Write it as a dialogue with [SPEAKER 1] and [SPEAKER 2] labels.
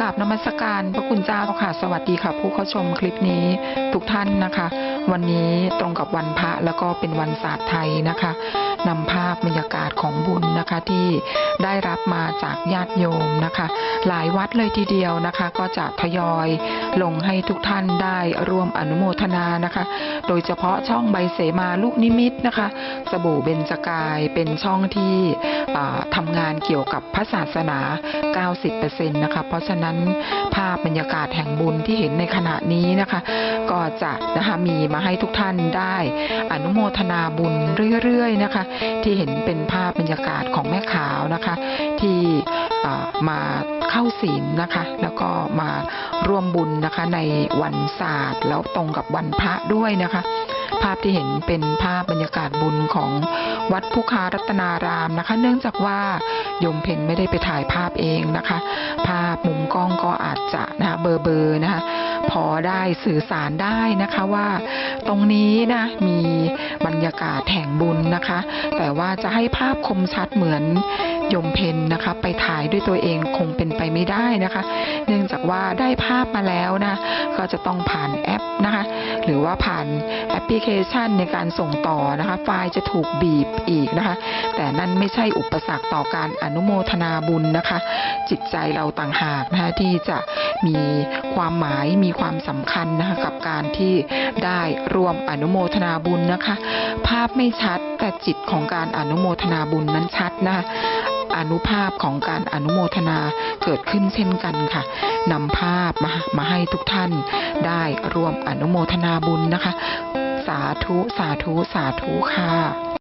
[SPEAKER 1] กราบนมัสการพระคุณเจ้าค่ะ สวัสดีค่ะ ผู้เข้าชมคลิปนี้ทุกท่านนะคะ วันนี้ตรงกับวันพระแล้วก็เป็นวันศาสตร์ไทยนะคะ นำภาพบรรยากาศของบุญนะคะที่ได้รับมาจากญาติโยมนะคะ หลายวัดเลยทีเดียวนะคะ ก็จะทยอยลงให้ทุกท่านได้ร่วมอนุโมทนานะคะ โดยเฉพาะช่องใบเสมาลูกนิมิตนะคะ สบู่เบญจกายเป็นช่องที่ทำงานเกี่ยวกับพระศาสนา 90%นะคะ เพราะฉะนั้นภาพบรรยากาศแห่งบุญที่เห็นในขณะนี้นะคะ ก็จะนะคะมีมาให้ทุกท่านได้อนุโมทนาบุญเรื่อยๆนะคะที่เห็นเป็นภาพบรรยากาศของแม่ขาวนะคะ ที่มาเข้าศีลนะคะ แล้วก็มาร่วมบุญนะคะในวันศาสตร์ แล้วตรงกับวันพระด้วยนะคะ ภาพที่เห็นเป็นภาพบรรยากาศบุญของวัดผู้คารัตนารามนะคะ เนื่องจากว่าโยมเพนไม่ได้ไปถ่ายภาพเองนะคะ ภาพมุมกล้องก็อาจจะนะคะเบอร์เบอร์นะคะ พอได้สื่อสารได้นะคะว่าตรงนี้นะมีบรรยากาศแห่งบุญนะคะ แต่ว่าจะให้ภาพคมชัดเหมือนยมเพนนะคะ ไปถ่ายด้วยตัวเองคงเป็นไปไม่ได้นะคะ เนื่องจากว่าได้ภาพมาแล้วนะก็จะต้องผ่านแอปนะคะ หรือว่าผ่านแอปพลิเคชันในการส่งต่อนะคะ ไฟล์จะถูกบีบอีกนะคะ แต่นั่นไม่ใช่อุปสรรคต่อการอนุโมทนาบุญนะคะ จิตใจเราต่างหากนะคะที่จะ มีความหมายมีความสำคัญนะคะกับการที่ได้ร่วมอนุโมทนาบุญนะคะ ภาพไม่ชัดแต่จิตของการอนุโมทนาบุญนั้นชัดนะคะอนุภาพของการอนุโมทนาเกิดขึ้นเช่นกันค่ะนำภาพมามาให้ทุกท่านได้ร่วมอนุโมทนาบุญนะคะ สาธุ สาธุ สาธุค่ะ